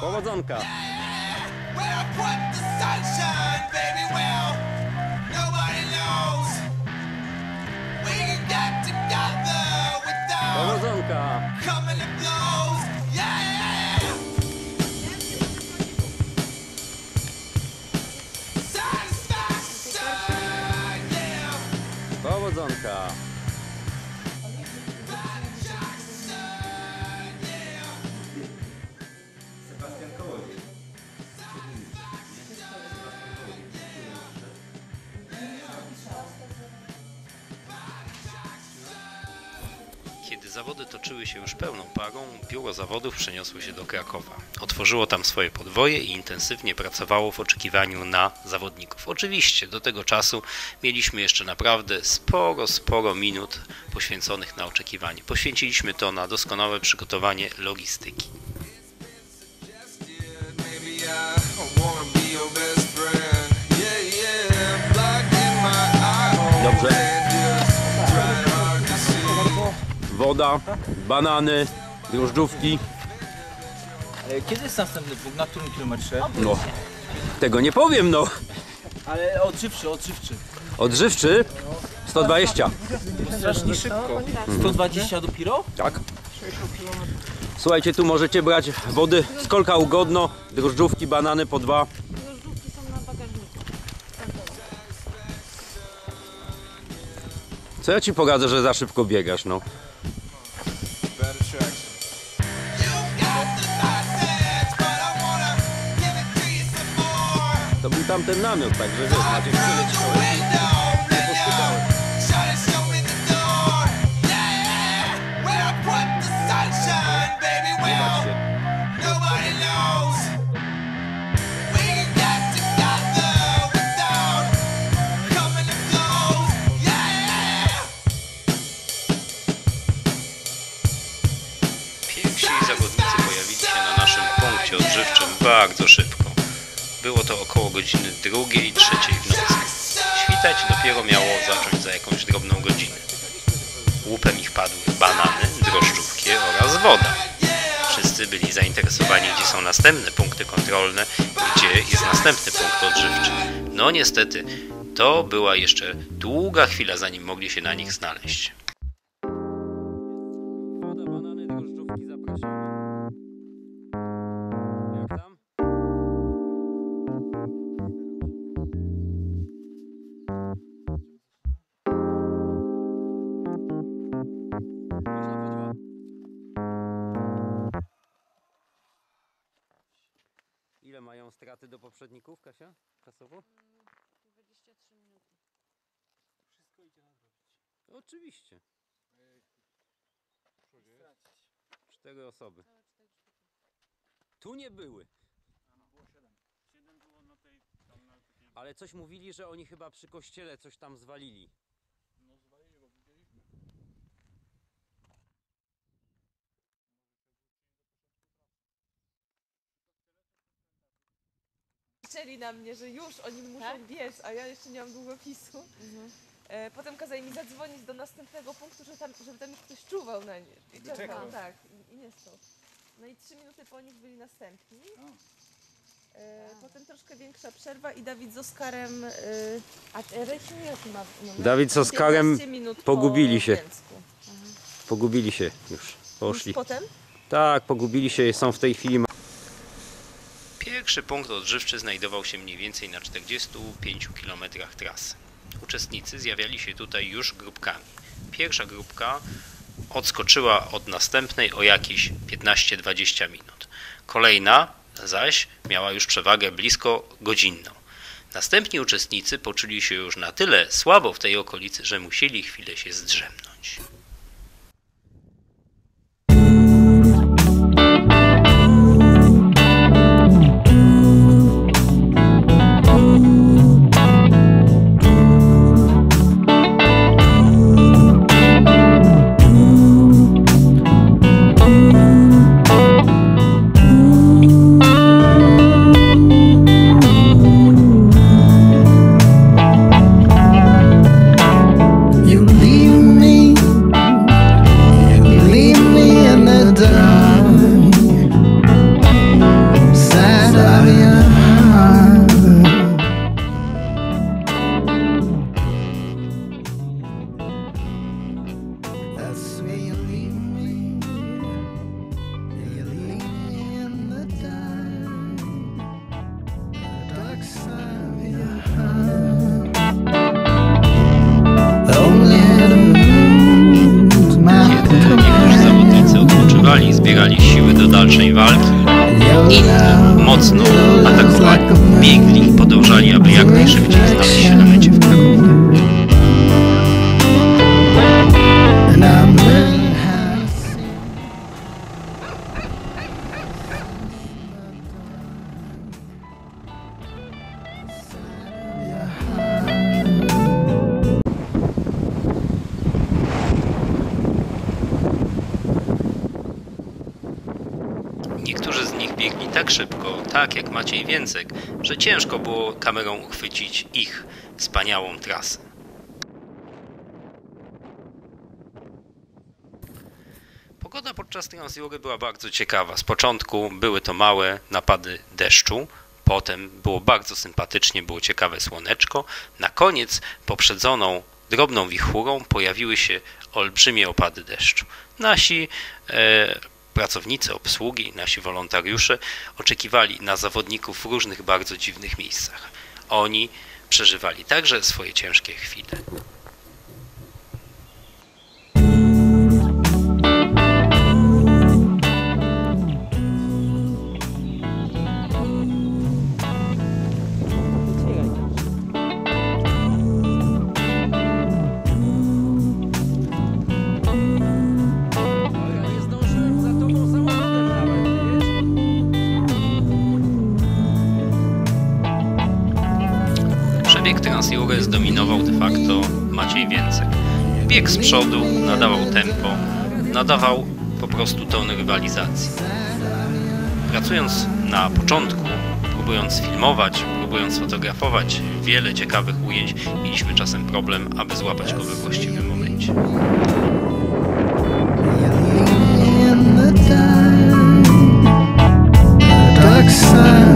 Powodzonka. Where I put the sunshine, baby, well, nobody knows. We got together without Powodzonka. coming to blows. Yeah! Satisfaction, yeah! Powodzonka. Się już pełną parą, biuro zawodów przeniosło się do Krakowa. Otworzyło tam swoje podwoje i intensywnie pracowało w oczekiwaniu na zawodników. Oczywiście do tego czasu mieliśmy jeszcze naprawdę sporo, sporo minut poświęconych na oczekiwanie. Poświęciliśmy to na doskonałe przygotowanie logistyki. Maybe Woda, banany, drożdżówki. Kiedy jest następny punkt? Na którym kilometrze? No, tego nie powiem, no. Ale odżywczy, odżywczy. Odżywczy 120. Strasznie szybko. 120 dopiero? Tak. Słuchajcie, tu możecie brać wody skolka ugodno, drożdżówki, banany po dwa. Drożdżówki są na bagażniku. Co ja ci poradzę, że za szybko biegasz, no. Together without coming to blows. Yeah. Pierwsi zawodnicy pojawili się na naszym punkcie odżywczym. Bardzo szybko. Było to około godziny drugiej, trzeciej w nocy. Świtać dopiero miało zacząć za jakąś drobną godzinę. Łupem ich padły banany, drożdżówki oraz woda. Wszyscy byli zainteresowani, gdzie są następne punkty kontrolne, gdzie jest następny punkt odżywczy. No niestety, to była jeszcze długa chwila, zanim mogli się na nich znaleźć. Poprzedników, Kasia? Czasowo? 23 minuty. Oczywiście. Cztery osoby. Tu nie były. Ale coś mówili, że oni chyba przy kościele coś tam zwalili. Krzyczeli na mnie, że już oni muszą Tak? biec, a ja jeszcze nie mam długopisu. E, potem kazali mi zadzwonić do następnego punktu, żeby tam, żeby tam ktoś czuwał na nie. I czekał, tak, i, i nie stał. No i trzy minuty po nich byli następni. E, potem troszkę większa przerwa i Dawid z Oskarem e, A Rysiu jaki ma? Dawid z Oskarem 15 minut pogubili po się. Pogubili się już. Już Poszli. potem? Tak, pogubili się, są w tej chwili. Pierwszy punkt odżywczy znajdował się mniej więcej na 45 km trasy. Uczestnicy zjawiali się tutaj już grupkami. Pierwsza grupka odskoczyła od następnej o jakieś 15-20 minut. Kolejna zaś miała już przewagę blisko godzinną. Następni uczestnicy poczuli się już na tyle słabo w tej okolicy, że musieli chwilę się zdrzemnąć. Zbierali siły do dalszej walki. Inni mocno atakowali, biegli i podążali, aby jak najszybciej znaleźć się na mecie w Krakowie. Nich biegli tak szybko, tak jak Maciej Więcek, że ciężko było kamerą uchwycić ich wspaniałą trasę. Pogoda podczas Transjury była bardzo ciekawa. Z początku były to małe napady deszczu, potem było bardzo sympatycznie, było ciekawe słoneczko. Na koniec, poprzedzoną drobną wichurą, pojawiły się olbrzymie opady deszczu. Nasi e, pracownicy obsługi, nasi wolontariusze oczekiwali na zawodników w różnych bardzo dziwnych miejscach. Oni przeżywali także swoje ciężkie chwile. Przebieg Transjury zdominował de facto Maciej Więcek. Bieg z przodu, nadawał tempo, nadawał po prostu ton rywalizacji. Pracując na początku, próbując filmować, próbując fotografować wiele ciekawych ujęć, mieliśmy czasem problem, aby złapać go we właściwym momencie. Dark side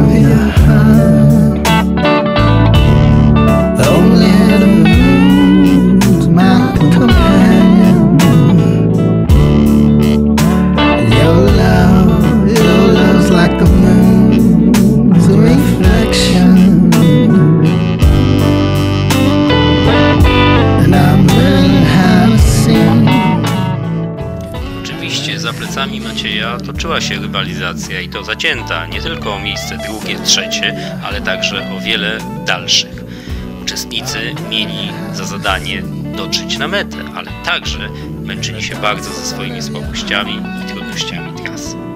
toczyła się rywalizacja i to zacięta, nie tylko o miejsce drugie, trzecie, ale także o wiele dalszych. Uczestnicy mieli za zadanie dotrzeć na metę, ale także męczyli się bardzo ze swoimi słabościami i trudnościami trasy.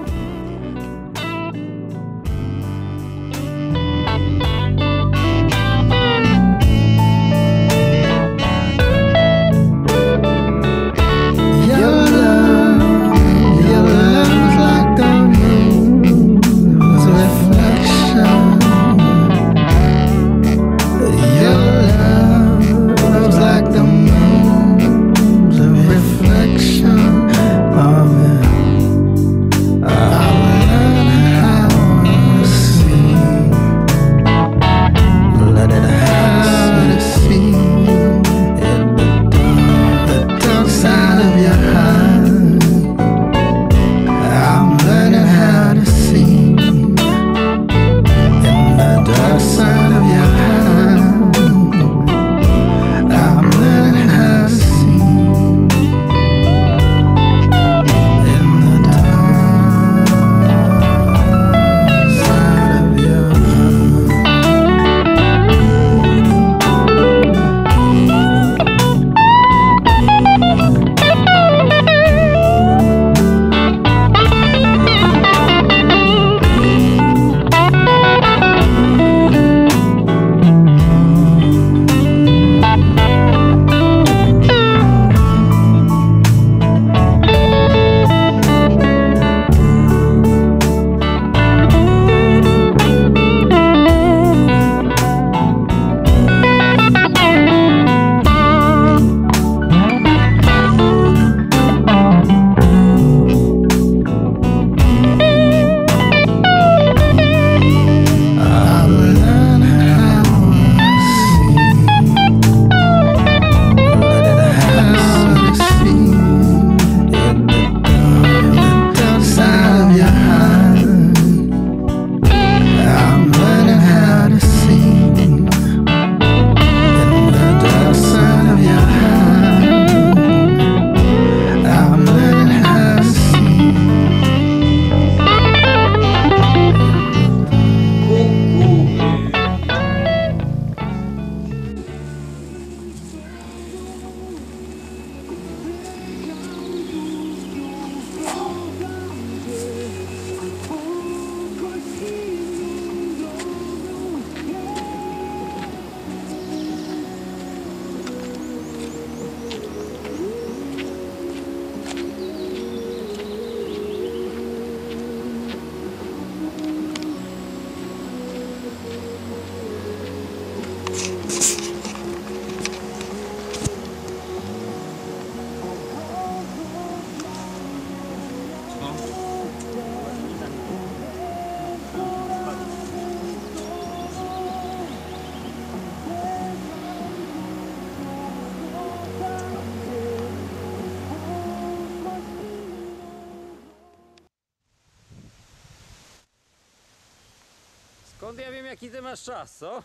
Skąd ja wiem jaki ty masz czas, co?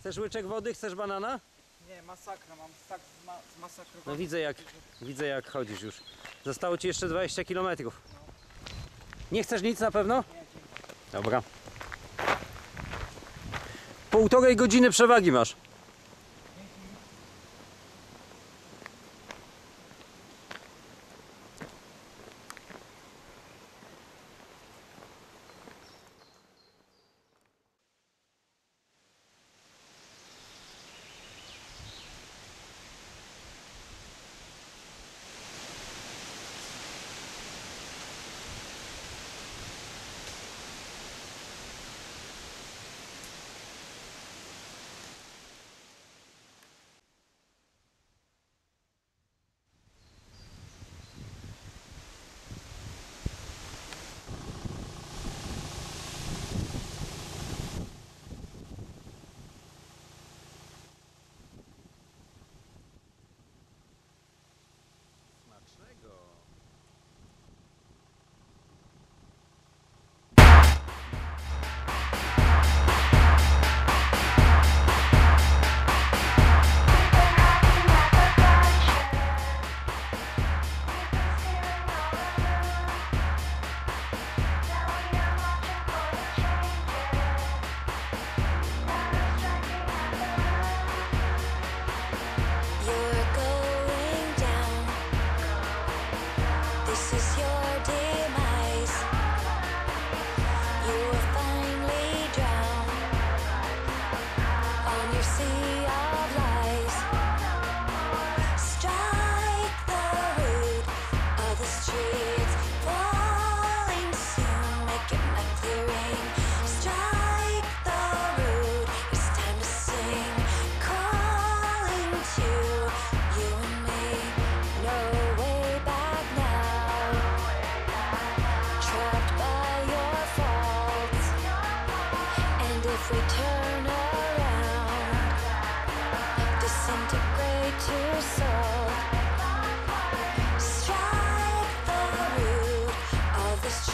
Chcesz łyczek wody, chcesz banana? Nie, masakra, mam tak ma. No widzę jak, widzę jak chodzisz już. Zostało ci jeszcze 20 km. Nie chcesz nic na pewno? Dobra. Półtorej godziny przewagi masz.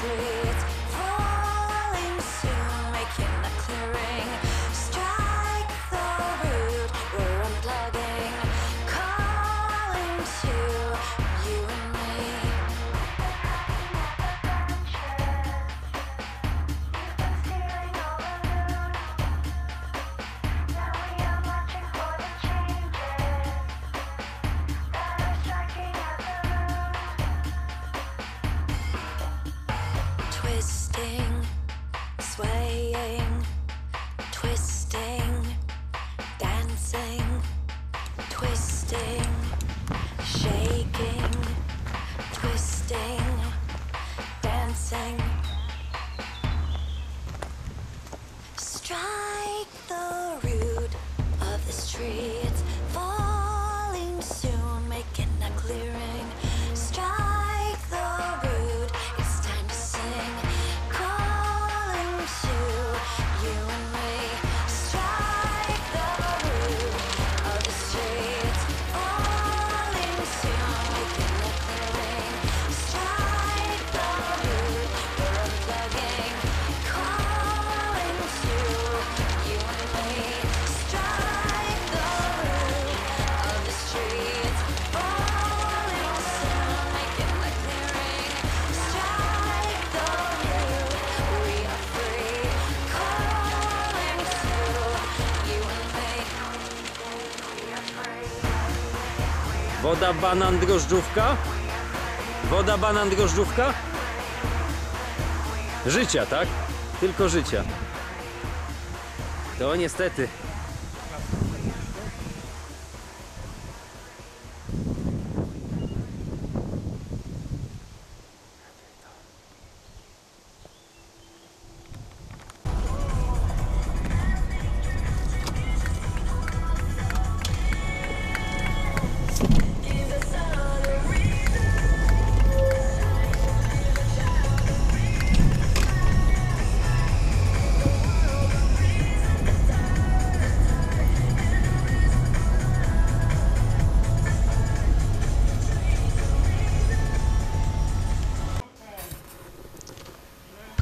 streets Yeah. Woda banan drożdżówka? Woda banan drożdżówka? Życia, tak? Tylko życia. To niestety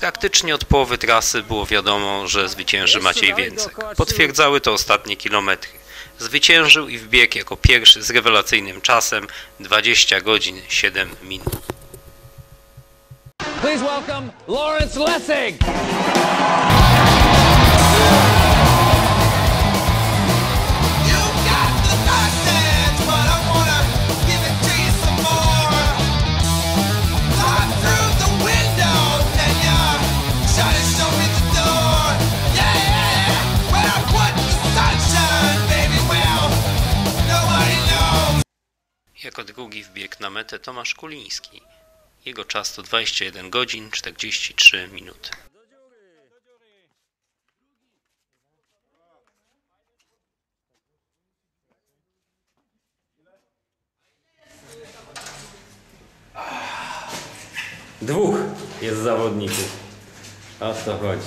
Praktycznie od połowy trasy było wiadomo, że zwycięży Maciej Więcek. Potwierdzały to ostatnie kilometry. Zwyciężył i wbiegł jako pierwszy z rewelacyjnym czasem 20 godzin 7 minut. Please welcome Lawrence Lessig. Jako drugi wbiegł na metę Tomasz Kuliński. Jego czas to 21 godzin 43 minuty. Dwóch jest zawodników. O to chodzi.